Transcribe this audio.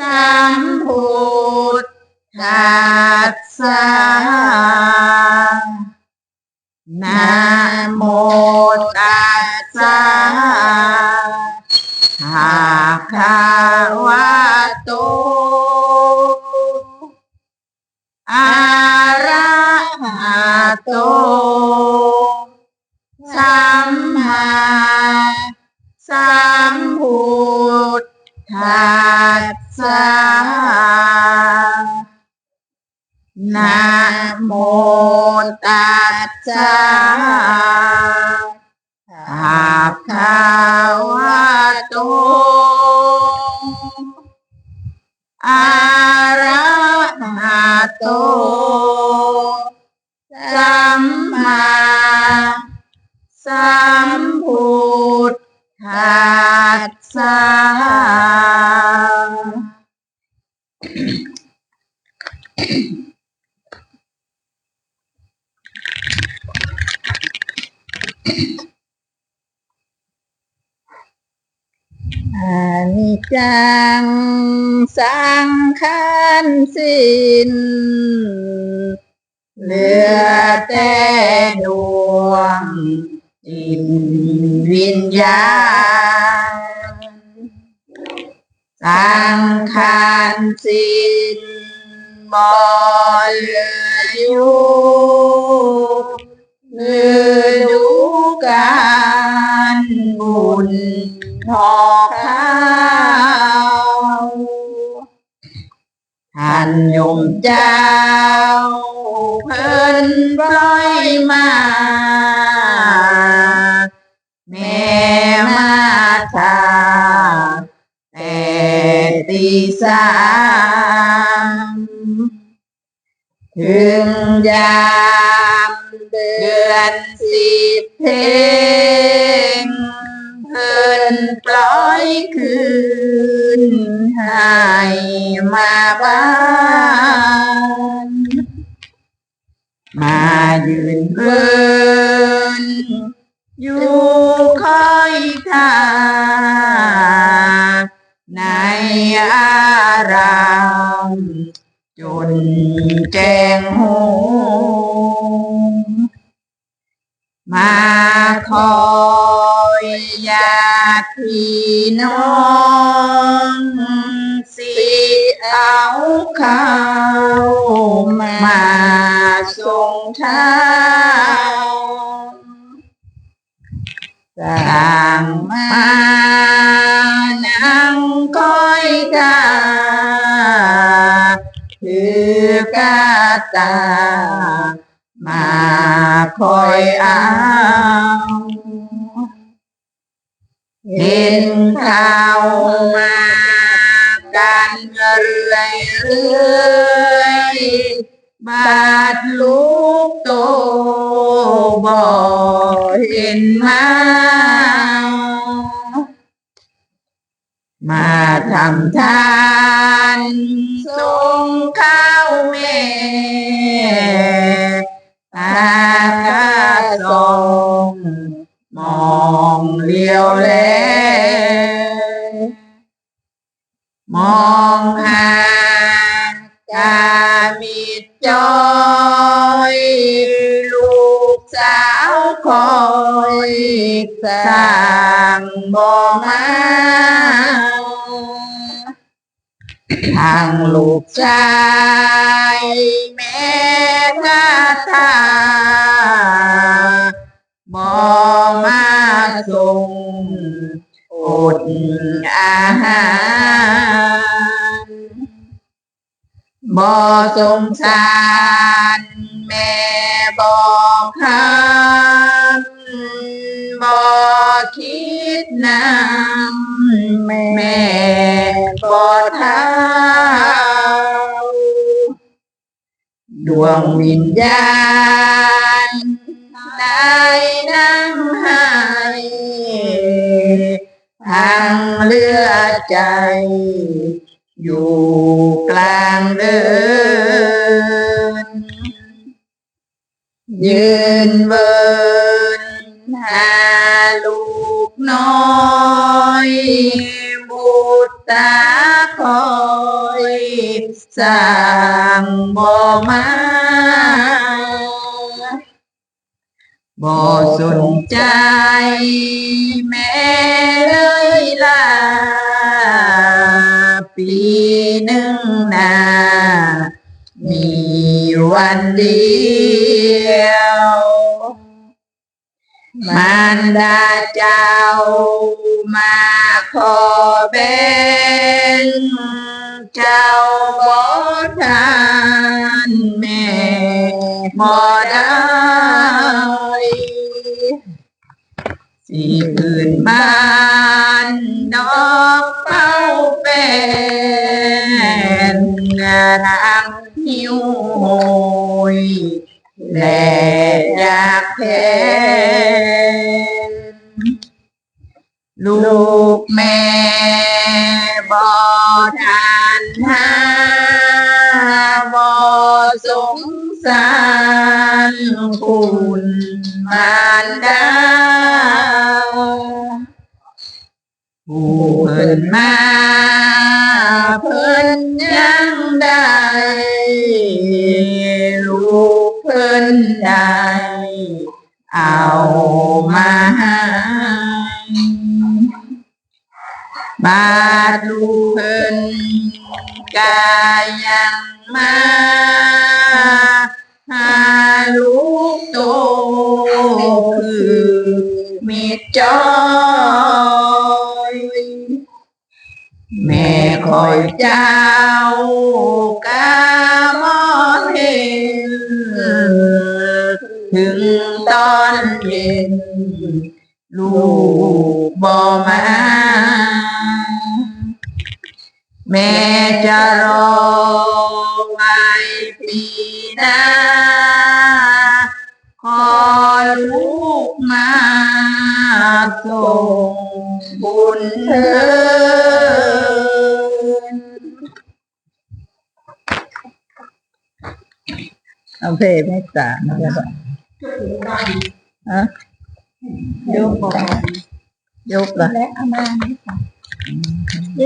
สัมพุทธัสสะนะโมตัสสะภะคะวะโตอะระหะโตสัมมาสัมพุท ธัสสะนะโมตัสสะภะคะวะโตอะระหะโตสัมมาสัมพุทธั สสะอานิจังสังขารสิ้นเหลือแต่ดวงจิตวิญญาณ สังขารสิ้นบ่เลืออยู่ฤดูกาลบุญทอข้าวท่านยมเจ้าเพิ่นปล่อยมา ตีสามถึงยามเดือนสิบเพงเพิ่นปล่อยคืนให้มาบ้านมายืนเพิ่นอยู่คอยทาารามจนแจ้งหูมาคอยญาติพี่น้องสิเอาข้าวมาส่งทาง คือกาตา มาคอยเอาเห็นข่าวมากันเรื่อยเรื่อยบาดลูกโตบ่เห็นมา มาทำทานส่งข้าวแม่ตากาส่งมองเลียวแล มองหากามิดจอยลูกสาวคอยสร้างบ่มา ทางลูกชายแม่กาตาบ่มาส่งอดอาหารบ่สงสารแม่บอกคำบ่คิดนำแม่บ่ท้า วงวิญญาณได้นั่งหายทางเลือดใจ อยู่กลางเดิน ยืนเบินหาลูกน้อยบุตรตา สร้างบ่มาบ่สนใจ แม่เลยล่ะปีหนึ่งนามีวันเดียว มารดาเจ้ามาขอแบ่ง เจ้าบ่ทานแม่บ่ได้สิคืนบ้านดอกเป้าเป็นนางหิวโหยและอยากแพ้ลูกแม่บอทาน หาบอสงสารคุณมารดาผู้เพิ่นมาเพิ่นยังได้ลูกเพิ่นได้เอามาให้บาดลูกเพิ่น กายังมาหาลูกโตคือมีจอยแม่ แม่จะรอไว้ปีหน้าขอลูกมาส่งบุญเถินเอาเพลงไม่ตานะฮะยกบอกยกละและอามา